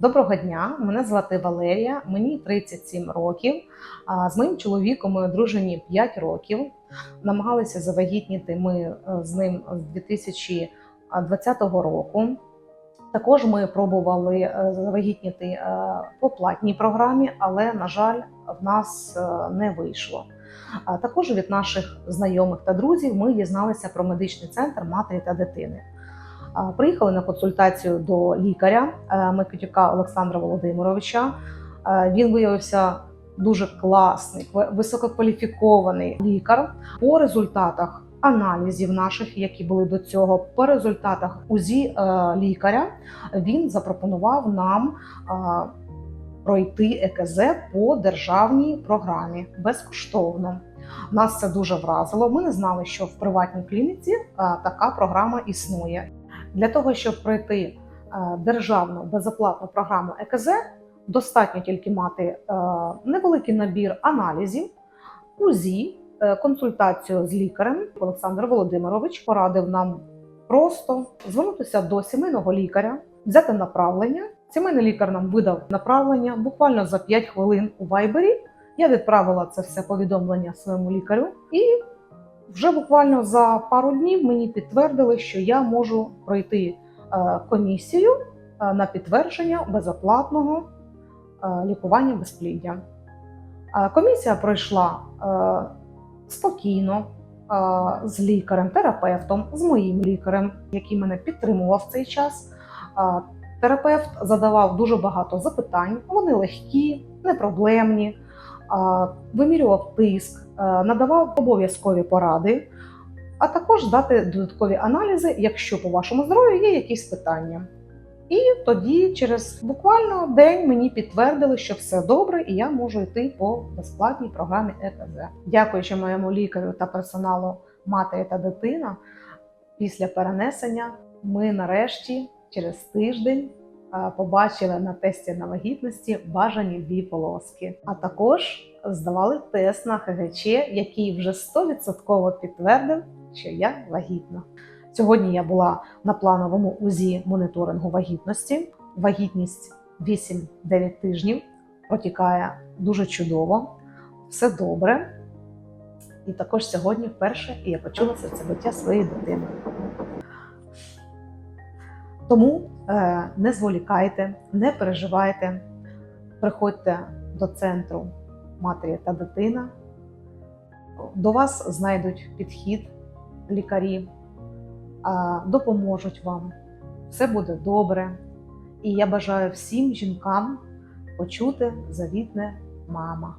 Доброго дня, мене звати Валерія, мені 37 років. З моїм чоловіком ми одружені 5 років. Намагалися завагітніти ми е, з ним з 2020 року. Також ми пробували е, завагітніти е, по платній програмі, але, на жаль, в нас не вийшло. Також від наших знайомих та друзів ми дізналися про медичний центр матері та дитини. Приїхали на консультацію до лікаря е, Микитюка Олександра Володимировича. Е, Він виявився дуже класний, висококваліфікований лікар. По результатах аналізів наших, які були до цього, по результатах УЗІ е, лікаря, він запропонував нам пройти ЕКЗ по державній програмі безкоштовно. Нас це дуже вразило. Ми не знали, що в приватній клініці така програма існує. Для того, щоб пройти е, державну безоплатну програму ЕКЗ, достатньо тільки мати е, невеликий набір аналізів, УЗІ, е, консультацію з лікарем. Олександр Володимирович порадив нам просто звернутися до сімейного лікаря, взяти направлення. Сімейний лікар нам видав направлення буквально за 5 хвилин у Вайбері. Я відправила це все повідомлення своєму лікарю, і вже буквально за пару днів мені підтвердили, що я можу пройти е, комісію е, на підтвердження безоплатного е, лікування безпліддя. Комісія пройшла спокійно з лікарем, терапевтом, з моїм лікарем, який мене підтримував цей час. Терапевт задавав дуже багато запитань, вони легкі, непроблемні, вимірював тиск, надавав обов'язкові поради, а також дати додаткові аналізи, якщо по вашому здоров'ю є якісь питання. І тоді, через буквально день, мені підтвердили, що все добре, і я можу йти по безплатній програмі ЕКЗ. Дякуючи моєму лікарю та персоналу матері та дитина, після перенесення ми нарешті через тиждень побачили на тесті на вагітності бажані дві полоски. А також здавали тест на ХГЧ, який вже 100% підтвердив, що я вагітна. Сьогодні я була на плановому УЗІ моніторингу вагітності. Вагітність 8-9 тижнів протікає дуже чудово, все добре. І також сьогодні вперше я почула серцебиття своєї дитини. Тому е, не зволікайте, не переживайте, приходьте до центру матері та дитина. До вас знайдуть підхід лікарі, допоможуть вам. Все буде добре. І я бажаю всім жінкам почути завітне мама.